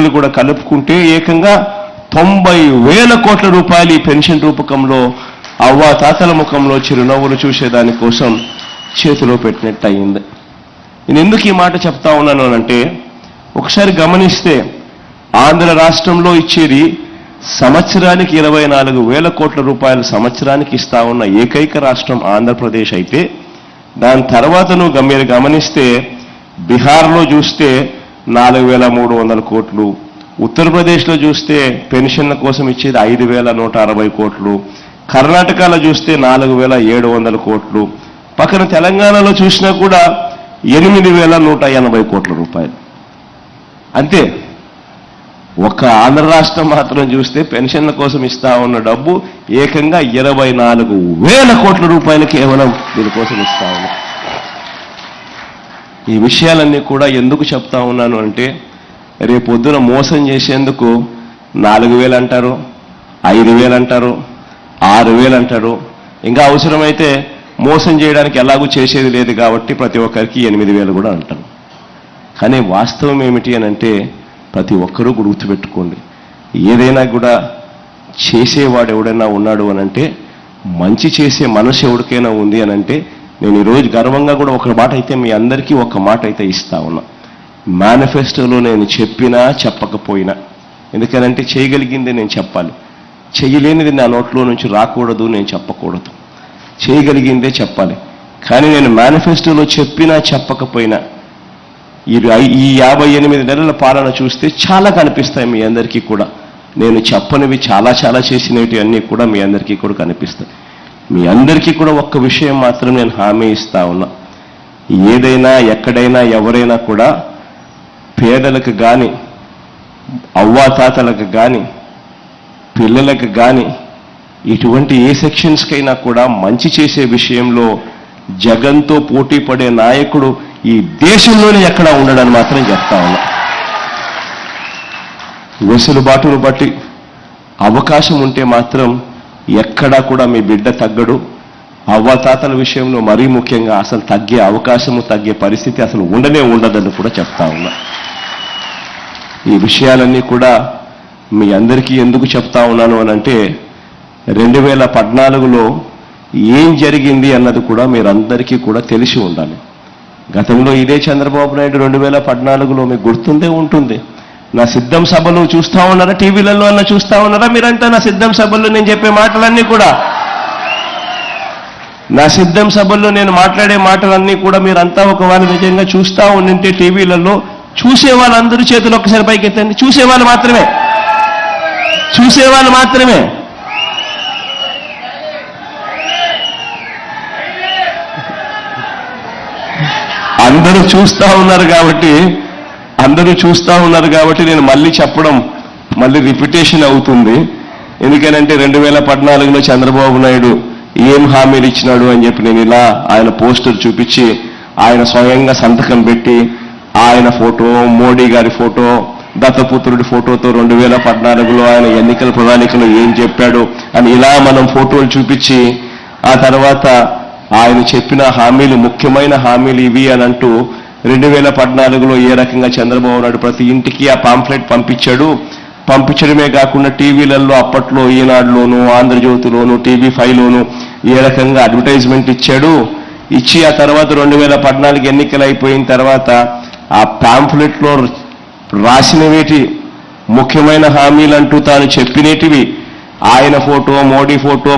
ఉద్యోగులు కూడా కలుపుకుంటే ఏకంగా తొంభై వేల కోట్ల రూపాయలు ఈ పెన్షన్ రూపకంలో అవ్వ తాతల ముఖంలో చిరునవ్వులు చూసేదాని కోసం చేతిలో పెట్టినట్టు అయింది నేను ఎందుకు ఈ మాట చెప్తా ఉన్నాను అంటే ఒకసారి గమనిస్తే ఆంధ్ర రాష్ట్రంలో ఇచ్చేది సంవత్సరానికి ఇరవై నాలుగు వేల కోట్ల రూపాయలు సంవత్సరానికి ఇస్తా ఉన్న ఏకైక రాష్ట్రం ఆంధ్రప్రదేశ్ అయితే దాని తర్వాత నువ్వు మీరు గమనిస్తే బీహార్లో చూస్తే నాలుగు వేల మూడు వందల కోట్లు. ఉత్తరప్రదేశ్లో చూస్తే పెన్షన్ల కోసం ఇచ్చేది ఐదు వేల నూట అరవై కోట్లు. కర్ణాటకలో చూస్తే నాలుగు వేల ఏడు వందల కోట్లు. పక్కన తెలంగాణలో చూసినా కూడా ఎనిమిది వేల నూట ఎనభై కోట్ల రూపాయలు. అంతే. ఒక ఆంధ్ర రాష్ట్రం మాత్రం చూస్తే పెన్షన్ల కోసం ఇస్తా ఉన్న డబ్బు ఏకంగా ఇరవై నాలుగు వేల కోట్ల రూపాయలు కేవలం దీనికోసం ఇస్తా ఉన్నాం ఈ విషయాలన్నీ కూడా ఎందుకు చెప్తా ఉన్నాను అంటే రేపొద్దున మోసం చేసేందుకు నాలుగు వేలు అంటారు ఐదు వేలు అంటారు ఆరు వేలు అంటారు ఇంకా అవసరమైతే మోసం చేయడానికి ఎలాగూ చేసేది లేదు కాబట్టి ప్రతి ఒక్కరికి ఎనిమిది వేలు కూడా అంటారు. కానీ వాస్తవం ఏమిటి అని అంటే ప్రతి ఒక్కరూ గుర్తుపెట్టుకోండి. ఏదైనా కూడా చేసేవాడు ఎవడైనా ఉన్నాడు అని అంటే మంచి చేసే మనసు ఎవరికైనా ఉంది అని అంటే నేను ఈరోజు గర్వంగా కూడా ఒక మాట అయితే మీ అందరికీ ఒక మాట అయితే ఇస్తా ఉన్నా. మేనిఫెస్టోలో నేను చెప్పినా చెప్పకపోయినా. ఎందుకనంటే చేయగలిగింది నేను చెప్పాలి. చేయలేనిది నా నోట్లో నుంచి రాకూడదు నేను చెప్పకూడదు. చేయగలిగిందే చెప్పాలి. కానీ నేను మేనిఫెస్టోలో చెప్పినా చెప్పకపోయినా ఈ ఈ యాభై ఎనిమిది నెలల పాలన చూస్తే చాలా కనిపిస్తాయి మీ అందరికీ కూడా. నేను చెప్పనివి చాలా చాలా చేసినవి అన్నీ కూడా మీ అందరికీ కూడా కనిపిస్తాయి. మీ అందరికీ కూడా ఒక్క విషయం మాత్రం నేను హామీ ఇస్తా ఉన్నా. ఏదైనా ఎక్కడైనా ఎవరైనా కూడా పేదలకు కానీ అవ్వాతాతలకు కానీ పిల్లలకు కానీ ఇటువంటి ఏ సెక్షన్స్కైనా కూడా మంచి చేసే విషయంలో జగన్తో పోటీ పడే నాయకుడు ఈ దేశంలోనే ఎక్కడా ఉండడని మాత్రం చెప్తా ఉన్నా. వెసులుబాటును బట్టి అవకాశం ఉంటే మాత్రం ఎక్కడా కూడా మీ బిడ్డ తగ్గడు. అవ్వాతాతల విషయంలో మరీ ముఖ్యంగా అసలు తగ్గే అవకాశము తగ్గే పరిస్థితి అసలు ఉండనే ఉండదని కూడా చెప్తా ఉన్నా. ఈ విషయాలన్నీ కూడా మీ అందరికీ ఎందుకు చెప్తా ఉన్నాను అని అంటే రెండు వేల పద్నాలుగులో ఏం జరిగింది అన్నది కూడా మీరందరికీ కూడా తెలిసి ఉండాలి. గతంలో ఇదే చంద్రబాబు నాయుడు రెండు వేల పద్నాలుగులో మీకు గుర్తుందే ఉంటుంది. నా సిద్ధం సభలు చూస్తా ఉన్నారా? టీవీలలో అన్న చూస్తా ఉన్నారా? మీరంతా నా సిద్ధం సభల్లో నేను చెప్పే మాటలన్నీ కూడా. నా సిద్ధం సభల్లో నేను మాట్లాడే మాటలన్నీ కూడా మీరంతా ఒకవేళ నిజంగా చూస్తూ ఉండింటే టీవీలలో చూసే వాళ్ళందరూ చేతులు ఒక్కసారి పైకి ఎత్తండి. చూసేవాళ్ళు మాత్రమే. చూసేవాళ్ళు మాత్రమే. అందరూ చూస్తూ ఉన్నారు కాబట్టి అందరూ చూస్తూ ఉన్నారు కాబట్టి నేను మళ్ళీ చెప్పడం మళ్ళీ రిపిటేషన్ అవుతుంది. ఎందుకనంటే రెండు వేల పద్నాలుగులో చంద్రబాబు నాయుడు ఏం హామీలు ఇచ్చినాడు అని చెప్పి నేను ఇలా ఆయన పోస్టర్ చూపించి ఆయన స్వయంగా సంతకం పెట్టి ఆయన ఫోటో మోడీ గారి ఫోటో దత్తపుత్రుడి ఫోటోతో రెండు వేల పద్నాలుగులో ఆయన ఎన్నికల ప్రణాళికలో ఏం చెప్పాడు అని ఇలా మనం ఫోటోలు చూపించి ఆ తర్వాత ఆయన చెప్పిన హామీలు ముఖ్యమైన హామీలు ఇవి అని అంటూ రెండు వేల పద్నాలుగులో ఏ రకంగా చంద్రబాబు నాయుడు ప్రతి ఇంటికి ఆ పాంఫ్లెట్ పంపించాడు? పంపించడమే కాకుండా టీవీలలో అప్పట్లో ఈనాడులోను ఆంధ్రజ్యోతిలోను టీవీ ఫైవ్లోను ఏ రకంగా అడ్వర్టైజ్మెంట్ ఇచ్చాడు? ఇచ్చి ఆ తర్వాత రెండు వేల పద్నాలుగు ఎన్నికలు అయిపోయిన తర్వాత ఆ పాంఫ్లెట్లో రాసినవేటి ముఖ్యమైన హామీలంటూ తాను చెప్పినటివి. ఆయన ఫోటో మోడీ ఫోటో